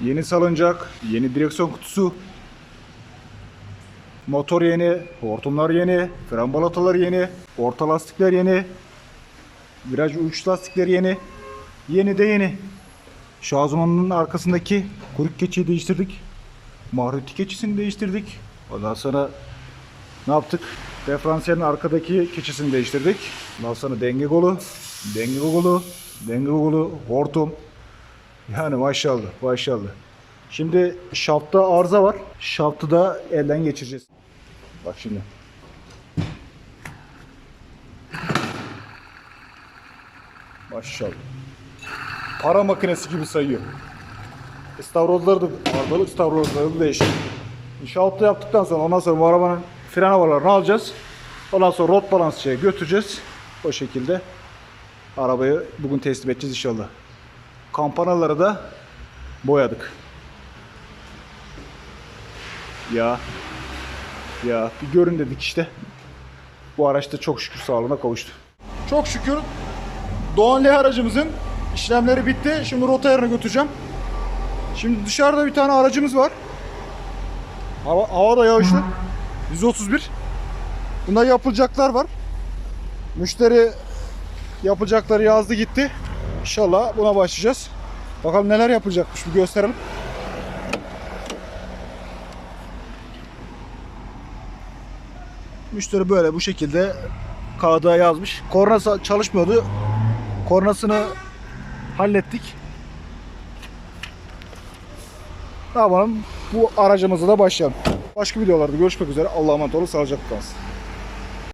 Yeni salıncak, yeni direksiyon kutusu, motor yeni, hortumlar yeni, fren balataları yeni, orta lastikler yeni, viraj uç lastikleri yeni, yeni de yeni. Şanzımanın arkasındaki kuyruk keçiyi değiştirdik. Mahruti keçisini değiştirdik. Ondan sonra ne yaptık? Diferansiyelin arkadaki keçisini değiştirdik. Ondan sonra denge kolu, denge kolu, denge kolu, hortum. Yani maşallah, maşallah. Şimdi şaftta arıza var. Şaftı da elden geçireceğiz. Bak şimdi. Maşallah. Para makinesi gibi sayıyor. İstavrozları da, ardalık istavrozları da değişik. İnşaatı yaptıktan sonra ondan sonra bu arabanın fren havalarını alacağız. Ondan sonra rot balansçıya götüreceğiz. O şekilde arabayı bugün teslim edeceğiz inşallah. Kampanaları da boyadık. Ya ya bir görün dedik işte. Bu araç da çok şükür sağlığına kavuştu. Çok şükür Doğan L aracımızın işlemleri bitti. Şimdi rota yerine götüreceğim. Şimdi dışarıda bir tane aracımız var. Hava, hava da yağışlı. 131. Bunda yapılacaklar var. Müşteri yapılacakları yazdı gitti. İnşallah buna başlayacağız. Bakalım neler yapılacakmış bir gösterelim. Müşteri böyle bu şekilde kağıda yazmış. Kornası çalışmıyordu. Kornasını hallettik. Ne yapalım? Bu aracımızla da başlayalım. Başka videolarda görüşmek üzere. Allah'a emanet olun. Sağlıcakla kalsın.